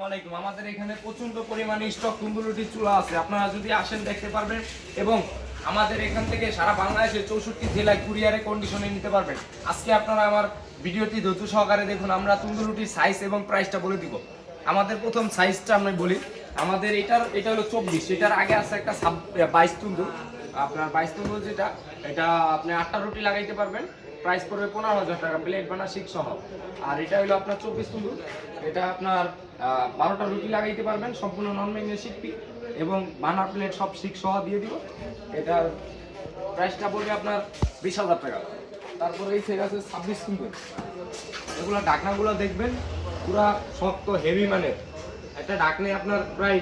আসসালামু আমাদের এখানে প্রচণ্ড পরিমাণে স্টক তন্দুরুটি চুলা আছে। আপনারা যদি আসেন, দেখতে পারবেন এবং আমাদের এখান থেকে সারা বাংলাদেশের চৌষট্টি জেলায় কুরিয়ারে কন্ডিশনে নিতে পারবেন। আজকে আপনারা আমার ভিডিওটি ধৈর্য সহকারে দেখুন। আমরা তন্দুরুটির সাইজ এবং প্রাইসটা বলে দিব। আমাদের প্রথম সাইজটা আমি বলি। আমাদের এটার, এটা হলো চব্বিশ। এটার আগে আছে একটা বাইশ তন্দুর। আপনার বাইশ তন্দুর যেটা, এটা আপনি আটটা রুটি লাগাইতে পারবেন। প্রাইস পড়বে পনেরো হাজার টাকা প্লেট বানা শিক সহ। আর এটা হলো আপনার চব্বিশ তন্দুর। এটা আপনার বারোটা রুটি লাগাইতে পারবেন, সম্পূর্ণ নন মেঘে শিখবি এবং বানার প্লেট সব শিক সহ দিয়ে দিব। এটার প্রাইসটা পড়বে আপনার বিশ হাজার টাকা। তারপরে এই সেট আছে ছাব্বিশ তন্দুর। এগুলো ডাকনাগুলো দেখবেন, পুরা শক্ত হেভি মানের। একটা ঢাকনে আপনার প্রায়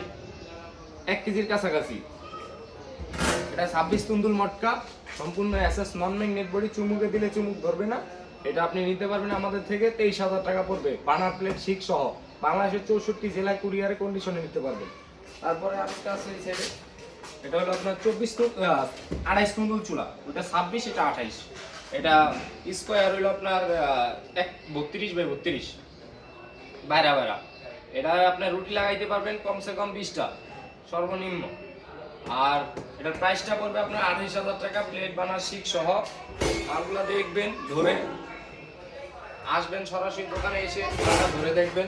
এক কেজির কাছাকাছি। এটা ছাব্বিশ তুন্দুল মটকা, সম্পূর্ণ অ্যাসেস নন ম্যাগনেট বডি চুমুকে দিলে চুমুক ধরবে না। এটা আপনি নিতে পারবেন আমাদের থেকে তেইশ হাজার টাকা পড়বে, বানার প্লেট শিক সহ। বাংলাদেশের চৌষট্টি জেলায় কুরিয়ারে কন্ডিশনে নিতে পারবেন। তারপরে এই সাইডে এটা হলো আপনার চব্বিশ আড়াইশ তুন্দুল চুলা। ওটা ছাব্বিশ, এটা আঠাইশ। এটা স্কোয়ার হলো আপনার এক বত্রিশ বাই বত্রিশ। বাইরা বাইরা। এটা আপনার রুটি লাগাইতে পারবেন কমসে কম বিশটা। সর্বনিম্ন। আর এটার প্রাইসটা পড়বে আপনার আঠাইশ হাজার টাকা প্লেট বানার শিক সহ। মালগুলো দেখবেন, ধরে আসবেন সরাসরি দোকানে এসে ধরে দেখবেন।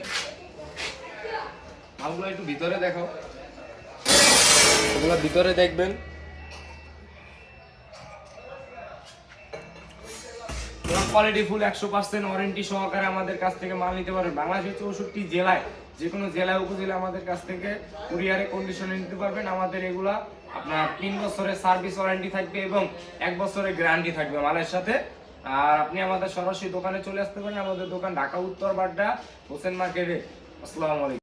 মালগুলো একটু ভিতরে দেখো ভিতরে দেখবেন। কোয়ালিটি ফুল একশো পার্সেন্ট ওয়ারেন্টি সহকারে আমাদের কাছ থেকে মাল নিতে পারবেন। বাংলাদেশের চৌষট্টি জেলায়, যে কোনো জেলায় উপজেলা আমাদের কাছ থেকে কুরিয়ারে কন্ডিশনে নিতে পারবেন। আমাদের এগুলা আপনার তিন বছরের সার্ভিস ওয়ারেন্টি থাকবে এবং এক বছরের গ্যারান্টি থাকবে মালের সাথে। আর আপনি আমাদের সরাসরি দোকানে চলে আসতে পারেন। আমাদের দোকান ঢাকা উত্তর বাড্ডা, হোসেন মার্কেটে। আসসালামু আলাইকুম।